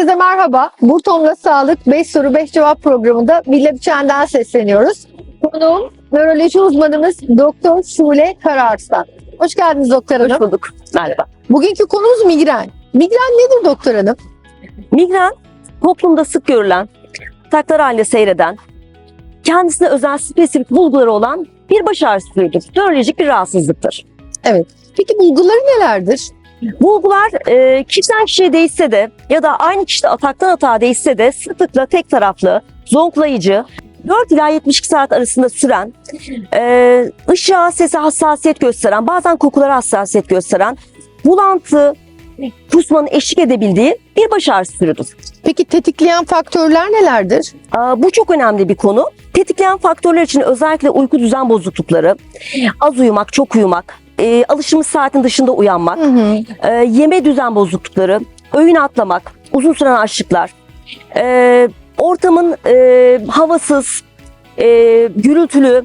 Herkese merhaba. Burtom'la Sağlık 5 soru 5 cevap programında Villa Biçen'den sesleniyoruz. Konuğum nöroloji uzmanımız Doktor Şule Kararslan. Hoş geldiniz doktor hanım. Hoş bulduk. Merhaba. Bugünkü konumuz migren. Migren nedir doktor hanım? Migren toplumda sık görülen, ataklar halinde seyreden, kendisine özel spesifik bulguları olan bir baş ağrısı türüdür. Nörolojik bir rahatsızlıktır. Peki bulguları nelerdir? Bulgular e, kişiden kişiye değişse de ya da aynı kişide ataktan atağa değişse de sıklıkla tek taraflı, zonklayıcı, 4 ila 72 saat arasında süren, e, ışığa, sese hassasiyet gösteren, bazen kokulara hassasiyet gösteren, bulantı, kusmanın eşlik edebildiği bir baş ağrısı. Peki tetikleyen faktörler nelerdir? Aa, Bu çok önemli bir konu. Tetikleyen faktörler için özellikle uyku düzen bozuklukları, az uyumak, çok uyumak, e, alışılmış saatin dışında uyanmak, Hı hı. e, yeme düzen bozuklukları, öğün atlamak, uzun süren açlıklar, e, ortamın e, havasız, e, gürültülü,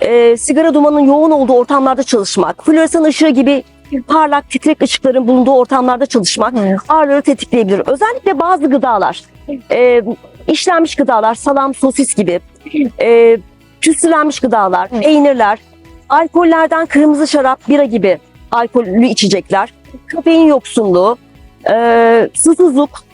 e, sigara dumanının yoğun olduğu ortamlarda çalışmak, floresan ışığı gibi parlak titrek ışıkların bulunduğu ortamlarda çalışmak Hı. ağrıları tetikleyebilir. Özellikle bazı gıdalar, e, işlenmiş gıdalar, salam, sosis gibi, e, püskülenmiş gıdalar, Hı. peynirler, alkollerden kırmızı şarap, bira gibi alkollü içecekler, kafein yoksunluğu, e, susuzluk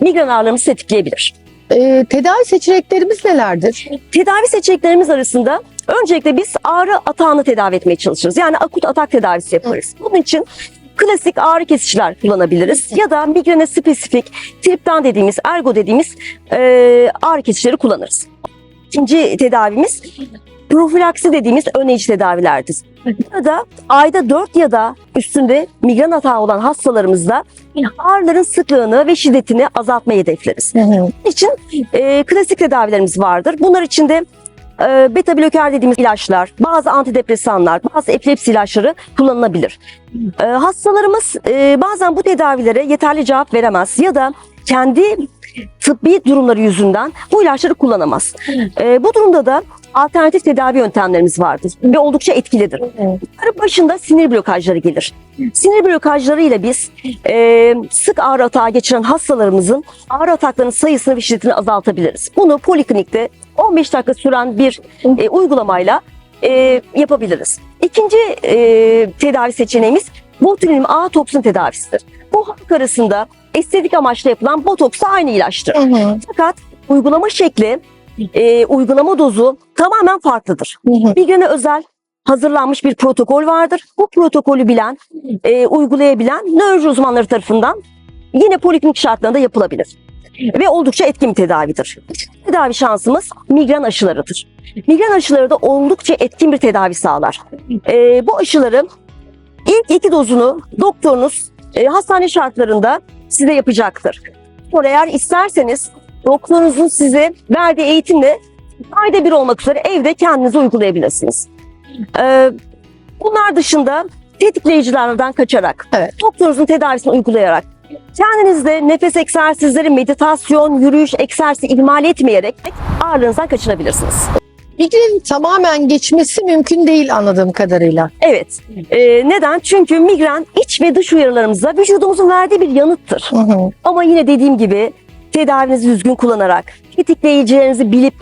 migren ağrılarımızı tetikleyebilir. Ee, tedavi seçeneklerimiz nelerdir? Tedavi seçeneklerimiz arasında öncelikle biz ağrı atağını tedavi etmeye çalışırız. Yani akut atak tedavisi yaparız. Bunun için klasik ağrı kesiciler kullanabiliriz. Ya da migrene spesifik triptan dediğimiz, ergo dediğimiz e, ağrı kesicileri kullanırız. İkinci tedavimiz profilaksi dediğimiz önleyici tedavilerdir. Burada ayda 4 ya da üstünde migren atağı olan hastalarımızda ağrıların sıklığını ve şiddetini azaltmayı hedefleriz. Bunun için e, klasik tedavilerimiz vardır. Bunlar içinde e, beta bloker dediğimiz ilaçlar, bazı antidepresanlar, bazı epilepsi ilaçları kullanılabilir. E, hastalarımız e, bazen bu tedavilere yeterli cevap veremez ya da kendi tıbbi durumları yüzünden bu ilaçları kullanamaz. E, bu durumda da alternatif tedavi yöntemlerimiz vardır ve oldukça etkilidir. Bunların başında sinir blokajları gelir. Sinir blokajları ile biz e, sık ağrı atağı geçiren hastalarımızın ağrı ataklarının sayısını ve şiddetini azaltabiliriz. Bunu poliklinikte 15 dakika süren bir e, uygulamayla e, yapabiliriz. İkinci e, tedavi seçeneğimiz botulinum A toksin tedavisidir. Bu halk arasında estetik amaçla yapılan botoksla aynı ilaçtır. Hı hı. Fakat uygulama şekli, e, uygulama dozu tamamen farklıdır. Hı hı. Migrene özel hazırlanmış bir protokol vardır. Bu protokolü bilen, e, uygulayabilen nöroloji uzmanları tarafından yine poliklinik şartlarında yapılabilir. Ve oldukça etkin bir tedavidir. Tedavi şansımız migren aşılarıdır. Migren aşıları da oldukça etkin bir tedavi sağlar. E, bu aşıları ilk iki dozunu doktorunuz e, hastane şartlarında size yapacaktır. Sonra eğer isterseniz doktorunuzun size verdiği eğitimle ayda bir olmak üzere evde kendinize uygulayabilirsiniz. Ee, bunlar dışında tetikleyicilerden kaçarak, Evet. doktorunuzun tedavisini uygulayarak, kendinizde nefes egzersizleri, meditasyon, yürüyüş, egzersizi ihmal etmeyerek ağrınızdan kaçınabilirsiniz. Migrenin tamamen geçmesi mümkün değil anladığım kadarıyla. Evet. Ee, neden? Çünkü migren iç ve dış uyarılarımıza vücudumuzun verdiği bir yanıttır. Hı hı. Ama yine dediğim gibi tedavinizi düzgün kullanarak, tetikleyicilerinizi bilip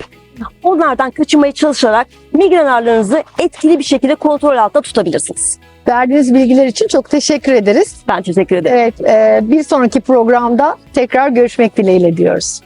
onlardan kaçınmaya çalışarak migren ağrılarınızı etkili bir şekilde kontrol altında tutabilirsiniz. Verdiğiniz bilgiler için çok teşekkür ederiz. Ben teşekkür ederim. Evet, e, bir sonraki programda tekrar görüşmek dileğiyle diyoruz.